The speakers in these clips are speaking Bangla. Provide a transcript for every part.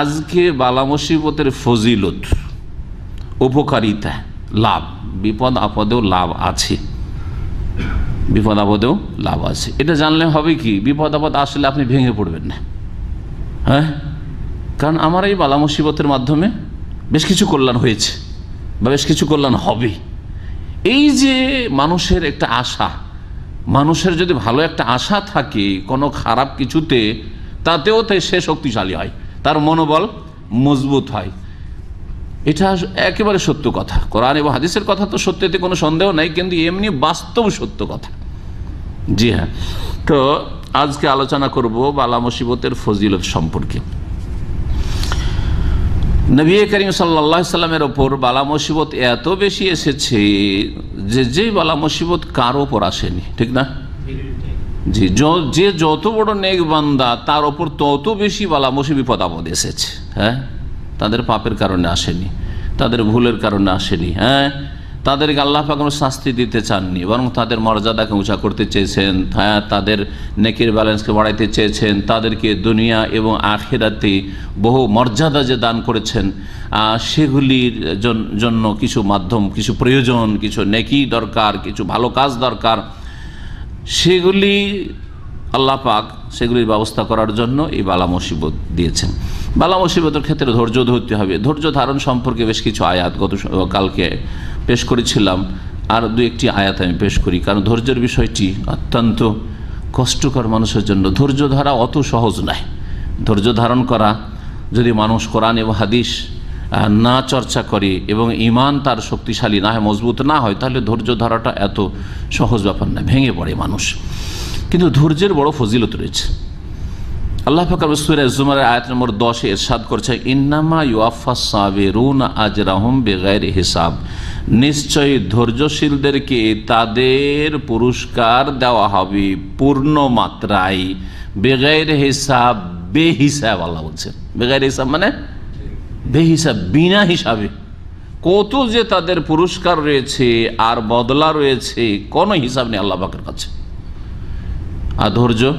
আজকে বালা মুসিবতের ফজিলত, উপকারিতা, লাভ, বিপদ আপদেও লাভ আছে। বিপদ আপদেও লাভ আছে। এটা জানলে হবে কি, বিপদ আপদ আসলে আপনি ভেঙে পড়বেন না। হ্যাঁ? কারণ আমার এই বালা মুসিবতের মাধ্যমে বেশ কিছু কল্যাণ হয়েছে, বা বেশ কিছু কল্যাণ হবে। এই যে মানুষের একটা আশা, মানুষের যদি ভালো একটা আশা থাকে, কোনো খারাপ কিছুতে, তাতেও তাই সে শক্তিশালী হয়। তার মনোবল মজবুত হয়। এটা একেবারে সত্য কথা। কোরআন এবং হাদিসের কথা তো সত্যতে কোনো সন্দেহ নাই, কিন্তু এমনি বাস্তব সত্য কথা। জি হ্যাঁ। তো আজকে আলোচনা করব বালা মুসিবতের ফজিলত সম্পর্কে। নবী করিম সাল্লা সাল্লামের ওপর বালা মুসিবত এত বেশি এসেছে যে যে বালা মুসিবত কার ওপর আসেনি, ঠিক না? য- যে যত বড় নেক বান্দা তার ওপর তত বেশি বালা মুসি বিপদ আপদ এসেছে হ্যাঁ? তাদের পাপের কারণে আসেনি, তাদের ভুলের কারণে আসেনি হ্যাঁ? তাদেরকে আল্লাহ পাক শাস্তি দিতে চাননি, বরং তাদের মর্যাদাকে উঁচা করতে চেয়েছেন হ্যাঁ? তাদের নেকির ব্যালেন্সকে বাড়াইতে চেয়েছেন, তাদেরকে দুনিয়া এবং আখেরাতে বহু মর্যাদা যে দান করেছেন সেগুলির জন্য কিছু মাধ্যম, কিছু প্রয়োজন, কিছু নেকি দরকার, কিছু ভালো কাজ দরকার সেগুলি আল্লাহ পাক সেগুলির ব্যবস্থা করার জন্য এই বালা মুসিবত দিয়েছেন। বালা মুসিবতের ক্ষেত্রে ধৈর্য ধরতে হবে। ধৈর্য ধারণ সম্পর্কে বেশ কিছু আয়াত গত কালকে পেশ করেছিলাম। আর দু একটি আয়াত আমি পেশ করি। কারণ ধৈর্যের বিষয়টি অত্যন্ত কষ্টকর মানুষের জন্য। ধৈর্য ধরা অত সহজ নয়। ধৈর্য ধারণ করা, যদি মানুষ কোরআন এবং হাদিস না চর্চা করে এবং ইমান তার শক্তিশালী, না হয় মজবুত, না হয়, তাহলে ধৈর্য ধরাটা এত সহজ ব্যাপার না ভেঙে পড়ে মানুষ। কিন্তু ধৈর্যের বড় ফজিলত রয়েছে। আল্লাহ ফাকর আয়াত নম্বর দশে এরশাদ করছে, ইন্নামা ইউআফা সাবেরুন আজরাহম বেগায়ের হিসাব। নিশ্চয়ই ধৈর্যশীলদেরকে তাদের পুরস্কার দেওয়া হবে পূর্ণ মাত্রায়। বেগায়ের হিসাব, বেহিসাব আল্লাহ বলছেন। বেগায়ের হিসাব মানে বেহিসাব বিনা হিসাবে। কত যে তাদের পুরস্কার রয়েছে আর বদলা রয়েছে কোনো হিসাব নেই আল্লাহ পাকের কাছে। আর ধৈর্য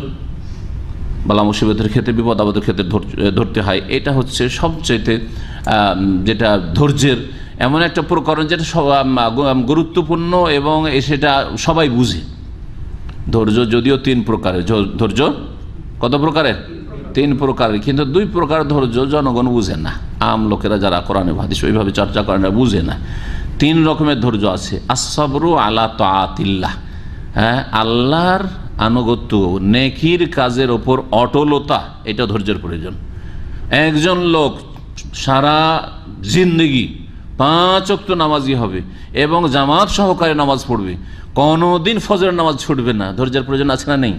বালা মুসিবতের ক্ষেত্রে বিপদ আপদের ক্ষেত্রে ধর- ধরতে হয়। এটা হচ্ছে সবচাইতে আম, যেটা ধৈর্যের এমন একটা প্রকরণ যেটা গুরুত্বপূর্ণ এবং সেটা সবাই বুঝে। ধৈর্য যদিও তিন প্রকারের ধৈর্য কত প্রকারের? তিন প্রকারের। কিন্তু দুই প্রকার ধৈর্য জনগণ বুঝে না। আম লোকেরা যারা কোরআনে ভাদিস ওইভাবে চর্চা করে না, বুঝে না। তিন রকমের ধৈর্য আছে। আসাবরু আলা তাতিল্লাহ হ্যাঁ আল্লাহর আনুগত্য, নেকির কাজের ওপর অটলতা, এটা ধৈর্যের প্রয়োজন। একজন লোক সারা জিন্দগি পাঁচ অক্ত নামাজি হবে এবং জামাত সহকারে নামাজ পড়বে। কোনোদিন ফজরের নামাজ ছুটবে না। ধৈর্যের প্রয়োজন আছে না নেই?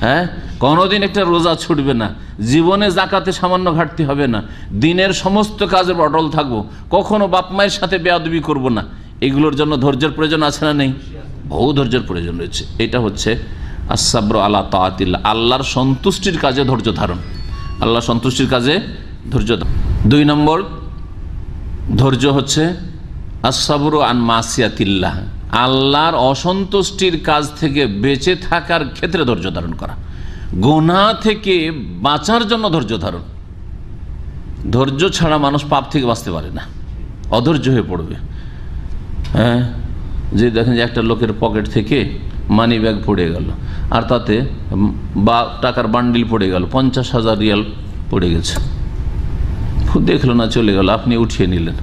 হ্যাঁ? কোনোদিন একটা রোজা ছুটবে না। জীবনে জাকাতে সামান্য ঘাটতি হবে না। দিনের সমস্ত কাজে অটল থাকব। কখনো বাপ মায়ের সাথে বেয়াদবি করব না। এগুলোর জন্য ধৈর্যের প্রয়োজন আছে না নেই? বহু ধৈর্যের প্রয়োজন রয়েছে। এটা হচ্ছে আসাব্র আল্লাহ তাতিল্লা আল্লাহর সন্তুষ্টির কাজে ধৈর্য ধারণ। আল্লাহ সন্তুষ্টির কাজে ধৈর্য। দুই নম্বর, ধৈর্য হচ্ছে আসাবরু আন মাসিয়াতিল্লাহ। আল্লাহর অসন্তুষ্টির কাজ থেকে বেঁচে থাকার ক্ষেত্রে ধৈর্য ধারণ করা। গোনা থেকে বাঁচার জন্য ধৈর্য ধারণ। ধৈর্য ছাড়া মানুষ পাপ থেকে বাঁচতে পারে না। অধৈর্য হয়ে পড়বে। হ্যাঁ? যে দেখেন যে একটা লোকের পকেট থেকে মানি ব্যাগ পড়ে গেল। আর তাতে বা টাকার বান্ডিল পড়ে গেল। পঞ্চাশ হাজার রিয়াল পড়ে গেছে। দেখল না, চলে গেল। আপনি উঠিয়ে নিলেন।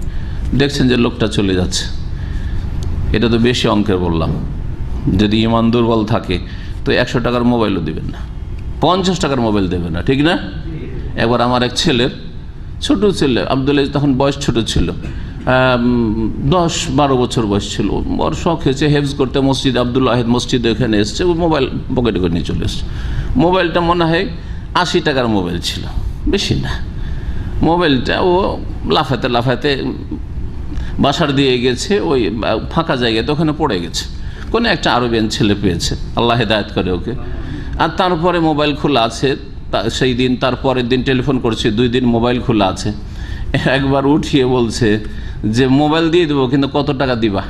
দেখছেন যে লোকটা চলে যাচ্ছে। এটা তো বেশি অঙ্কের বললাম। যদি ইমান দুর্বল থাকে, তো একশো টাকার মোবাইলও দেবেন না। পঞ্চাশ টাকার মোবাইল দেবেন না, ঠিক না? একবার আমার এক ছেলের, ছোট ছেলে আবদুল্লাহ তখন বয়স ছোট ছিল। দশ বারো বছর বয়স ছিল। ওর শখ হয়েছে হেফজ করতে। মসজিদ আবদুল্লাহ আহেদ মসজিদে এখানে এসছে মোবাইল পকেটে করে নিয়ে চলে এসছে। মোবাইলটা মনে হয় আশি টাকার মোবাইল ছিল, বেশি না। মোবাইলটা ও লাফাতে লাফাতে বাসার দিয়ে গেছে, ওই ফাঁকা জায়গাতে ওখানে পড়ে গেছে। কোনো একটা আরবিয়ান ছেলে পেয়েছে, আল্লাহ হেদায়ত করে ওকে। আর তারপরে মোবাইল খোলা আছে সেই দিন, তারপরের দিন টেলিফোন করছে, দুই দিন মোবাইল খোলা আছে। একবার উঠিয়ে বলছে যে, মোবাইল দিয়ে দেবো, কিন্তু কত টাকা দিবা?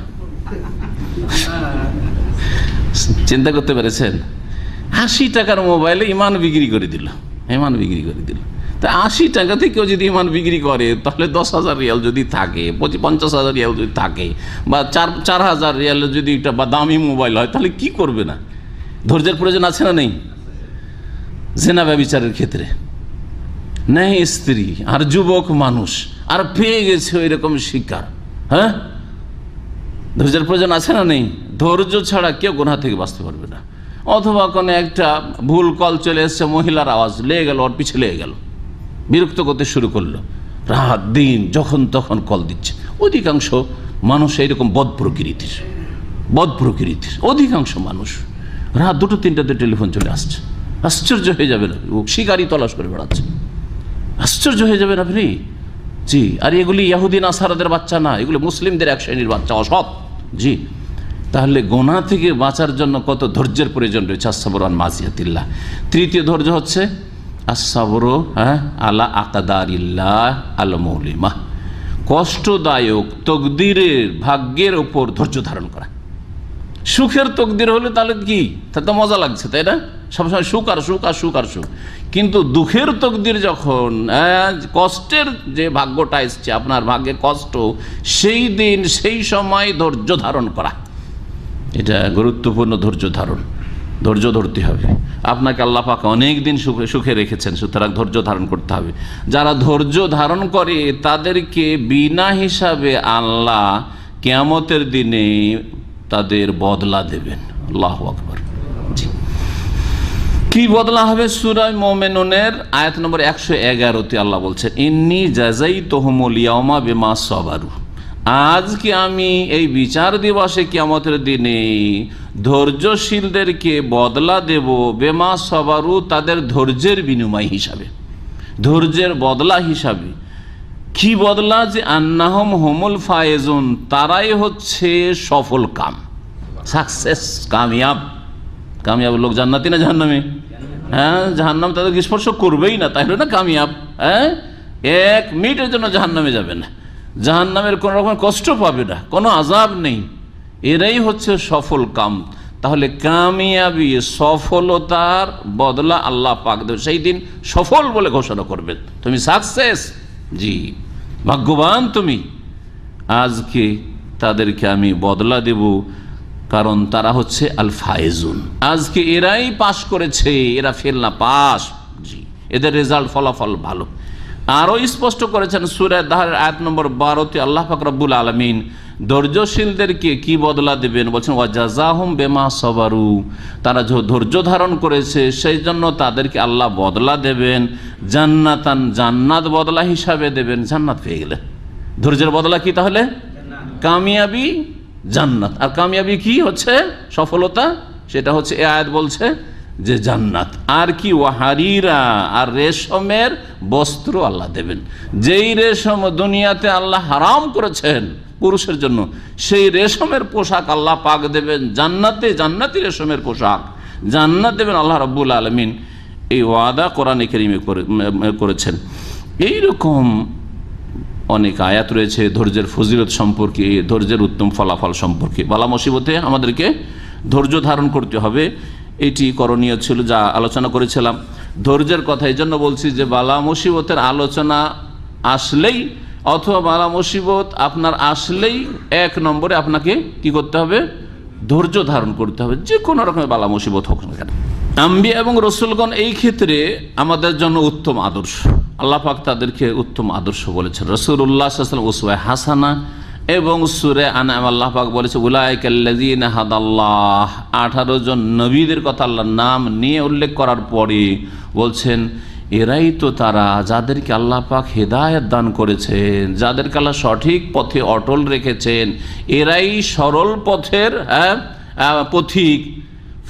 চিন্তা করতে পেরেছেন? আশি টাকার মোবাইলে ইমান বিক্রি করে দিল, ইমান বিক্রি করে দিল। তা আশি টাকা থেকেও যদি ইমান বিক্রি করে, তাহলে দশ হাজার রিয়াল যদি থাকে পঞ্চাশ হাজার রিয়াল যদি থাকে, বা চার চার হাজার রিয়াল যদি একটা বা দামি মোবাইল হয়, তাহলে কি করবে না? ধৈর্যের প্রয়োজন আছে না নেই? জেনা ব্যবচারের ক্ষেত্রে। নেই স্ত্রী আর যুবক মানুষ, আর পেয়ে গেছে ওই রকম শিকার হ্যাঁ? ধৈর্যের প্রয়োজন আছে না নেই? ধৈর্য ছাড়া কেউ গোনা থেকে বাঁচতে পারবে না। অথবা কোনো একটা ভুল কল চলে এসছে, মহিলার আওয়াজ, লেগে গেল, ওর পিছে লেগে গেল। বিরক্ত করতে শুরু করল। রাত, দিন, যখন তখন কল দিচ্ছে। অধিকাংশ মানুষ এইরকম বদ প্রকৃতির বদ প্রকৃতির, অধিকাংশ মানুষ। রাত দুটো তিনটাতে টেলিফোন চলে আসছে। আশ্চর্য হয়ে যাবে না? ও শিকারি তলাশ করে বেড়াচ্ছে। আশ্চর্য হয়ে যাবেন আপনি জি, আর এগুলি ইয়াহুদিন আসারাদের বাচ্চা না, এগুলি মুসলিমদের এক শ্রেণির বাচ্চা, অসৎ। জি, তাহলে গোনা থেকে বাঁচার জন্য কত ধৈর্যের প্রয়োজন রয়েছে? আসাবরান মাজিয়াতিল্লাহ। তৃতীয় ধৈর্য হচ্ছে আসাবর হ্যাঁ আলা আকাদারিল্লাহ আল মৌলিমা কষ্টদায়ক তকদিরের ভাগ্যের ওপর ধৈর্য ধারণ করা। সুখের তকদির হলে তাহলে কি? তা মজা লাগছে তাই না? সবসময় সুখ আর সুখ আর সুখ আর সুখ। কিন্তু দুঃখের তকদির যখন আহ, কষ্টের যে ভাগ্যটা এসছে আপনার ভাগ্যে কষ্ট সেই দিন সেই সময় ধৈর্য ধারণ করা। এটা গুরুত্বপূর্ণ ধৈর্য ধারণ। ধৈর্য ধরতে হবে। আপনাকে আল্লাহ পাক অনেক দিন সুখে সুখে রেখেছেন, সুতরাং ধৈর্য ধারণ করতে হবে। যারা ধৈর্য ধারণ করে, তাদেরকে বিনা হিসাবে আল্লাহ কেয়ামতের দিনে তাদের বদলা দেবেন। আল্লাহ আকবর। কি বদলা হবে সুরাই মোমেনের আয়াত নম্বর একশো এগারোতে আল্লাহ বলছেন, ইন্নি জাজাই তোহমল ইয়ামা বেমা সবারু। আজকে আমি এই বিচার দিবসে কিয়ামতের দিনে ধৈর্যশীলদেরকে বদলা দেব বেমা সবারু তাদের ধৈর্যের বিনিময় হিসাবে। ধৈর্যের বদলা হিসাবে। কি বদলা যে আন্নাহম হোমুল ফায়েজুন, তারাই হচ্ছে সফল কাম। সাকসেস, কামিয়াব। কামিয়াব লোক জান্নাতি না জাহান্নামে? হ্যাঁ জাহান্নাম তাদেরকে স্পর্শ করবেই না তাই না কামিয়াব? হ্যাঁ? এক মিনিটের জন্য জাহান্নামে যাবে না জাহান্নামের কোনো রকম কষ্ট পাবে না, কোনো আজাব নেই। এরাই হচ্ছে সফল কাম। তাহলে কামিয়াবি সফলতার বদলা আল্লাহ পাক দেবে। সেই দিন সফল বলে ঘোষণা করবেন। তুমি সাকসেস জি। ভাগ্যবান তুমি। আজকে তাদেরকে আমি বদলা দেব, কারণ তারা হচ্ছে আল ফায়েজুন আজকে এরাই পাশ করেছে, এরা ফেল না পাস জি। এদের রেজাল্ট ফলাফল ভালো। আরও স্পষ্ট করেছেন সুরায় দাহারের আয়াত নম্বর বারোতে আল্লাহ ফাকরাবুল আলমিন ধৈর্যশীলদেরকে কি বদলা দেবেন? বলছেন ওয়াজাজাহুম বেমা সবারু। তারা যে ধৈর্য ধারণ করেছে, সেই জন্য তাদেরকে আল্লাহ বদলা দেবেন। জান্নাতান জান্নাত বদলা হিসাবে দেবেন। জান্নাত পেয়ে গেলে। ধৈর্যের বদলা কি তাহলে? কামিয়াবি জান্নাত। আর কামিয়াবি কি হচ্ছে? সফলতা? সেটা হচ্ছে এ আয়াত বলছে যে জান্নাত। আর কি ওয়াহারিরা আর রেশমের বস্ত্র আল্লাহ দেবেন। যেই রেশম দুনিয়াতে আল্লাহ হারাম করেছেন পুরুষের জন্য, সেই রেশমের পোশাক আল্লাহ পাক দেবেন। জান্নাতে জান্নাতি রেশমের পোশাক। জান্নাত দেবেন আল্লাহ রব্বুল আলমিন। এই ওয়াদা কোরআনে কেরিমে করে- করেছেন। এইরকম অনেক আয়াত রয়েছে ধৈর্যের ফজিলত সম্পর্কে, ধৈর্যের উত্তম ফলাফল সম্পর্কে। বালা মুসিবতে আমাদেরকে ধৈর্য ধারণ করতে হবে। এটি করণীয় ছিল যা আলোচনা করেছিলাম। ধৈর্যের কথা এই জন্য বলছি যে বালা মুসিবতের আলোচনা আসলেই অথবা বালা মুসিবত আপনার আসলেই এক নম্বরে আপনাকে কি করতে হবে? ধৈর্য ধারণ করতে হবে। যে কোনো রকমের বালা মুসিবত হোক না কেন। আম্বিয়া এবং রসুলগণ এই ক্ষেত্রে আমাদের জন্য উত্তম আদর্শ। আল্লাহ পাক তাদেরকে উত্তম আদর্শ বলেছেন। রসুল্লাহ ওসুয়াই হাসানা এবং সুরে আনাম আল্লাহ বলেছে হাদাল্লাহ। আঠারো জন নবীদের কথা আল্লাহর নাম নিয়ে উল্লেখ করার পরে বলছেন এরাই তো তারা যাদেরকে আল্লাহ পাক হেদায়ত দান করেছেন যাদেরকে আল্লাহ সঠিক পথে অটল রেখেছেন এরাই সরল পথের হ্যাঁ, পথিক।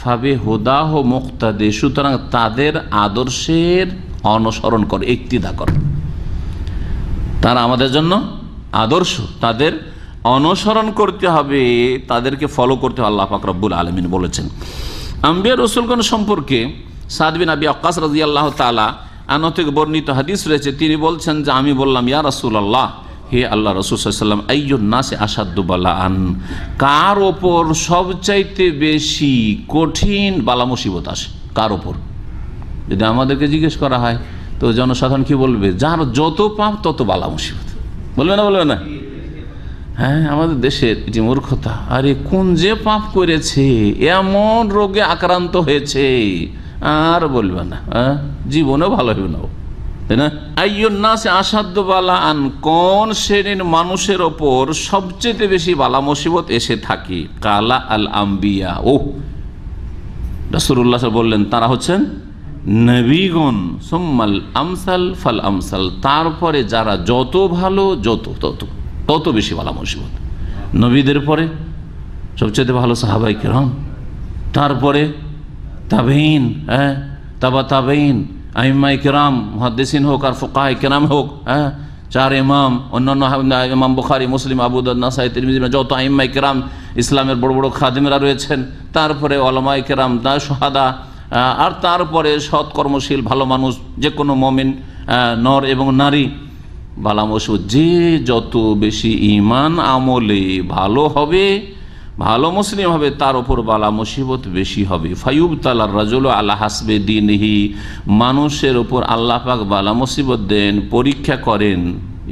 ফাবে হোদাহ মুক্তাদে সুতরাং তাদের আদর্শের অনুসরণ করে একটিদা করে। তারা আমাদের জন্য আদর্শ তাদের অনুসরণ করতে হবে, তাদেরকে ফলো করতে হবে আল্লাহ পাক রব্বুল আলমিন বলেছেন। আম্বিয়া রসুলগণ সম্পর্কে সাদবিন আবি আকাশ রাজি আল্লাহ তালা আন থেকে বর্ণিত হাদিস রয়েছে। তিনি বলছেন যে, আমি বললাম, ইয়া রসুল আল্লাহ হে আল্লাহ রসুল সাল্লাম নাসে আসাদুবালা আন কার ওপর সবচাইতে বেশি কঠিন বালা মুসিবত আসে? কার ওপর? যদি আমাদেরকে জিজ্ঞেস করা হয়, তো জনসাধারণ কি বলবে? যার যত পাপ, তত বালা মুসিবত। বলবে না বলবে না? হ্যাঁ আমাদের দেশের যে মূর্খতা, আরে কোন যে পাপ করেছে, এমন রোগে আক্রান্ত হয়েছে, আর বলবে না হ্যাঁ জীবনেও ভালো হবে না তাই না? আইয়ন্নাসে আসাধ্য বালা আন, কোন শ্রেণির মানুষের ওপর সবচেয়ে বেশি বালা মুসিবত এসে থাকে? কালা আল আম্বিয়া ও রসুল্লাহ বললেন, তারা হচ্ছেন নবীগণ, সোম্মাল আমসাল ফাল আমসাল, তারপরে যারা যত ভালো, যত, তত তত বেশি বালা মুসিবত। নবীদের পরে সবচেয়ে ভালো সাহাবাই কেরম, তারপরে তাবেইন হ্যাঁ তাবা তাবেইন আহিমাই কেরাম, মহাদ্দেসিন হোক আর ফোকাহ কেরাম হোক হ্যাঁ চার ইমাম, অন্যান্য ইমাম বুখারি, মুসলিম আবুদ নাসাই, তিরমিজি, যত আহিমাই কেরাম, ইসলামের বড় বড় খাদিমরা রয়েছেন, তারপরে অলমাই কেরাম, দা সোহাদা আর তারপরে সৎ কর্মশীল, ভালো মানুষ, যে কোনো মমিন নর এবং নারী। বালামসু যে যত বেশি ইমান আমলে ভালো হবে, ভালো মুসলিম হবে, তার ওপর বালা মুসিবত বেশি হবে। ফাইব তালার রাজুল আল্লাহ হাসবে দিনহি, মানুষের ওপর আল্লাহ পাক বালা মুসিবত দেন, পরীক্ষা করেন।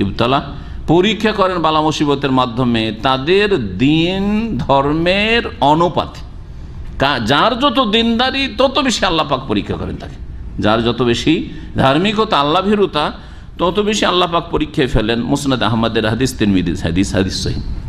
ইবতালা, পরীক্ষা করেন বালা মুসিবতের মাধ্যমে, তাদের দিন ধর্মের অনুপাতে। যার যত দিনদারি, তত বেশি আল্লাহ পাক পরীক্ষা করেন তাকে। যার যত বেশি ধার্মিকতা আল্লাহ ভীরুতা তত বেশি আল্লাহ পাক পরীক্ষায় ফেলেন। মুসনাদ আহমদের হাদিস তিন হাদিস হাদিস সহিহ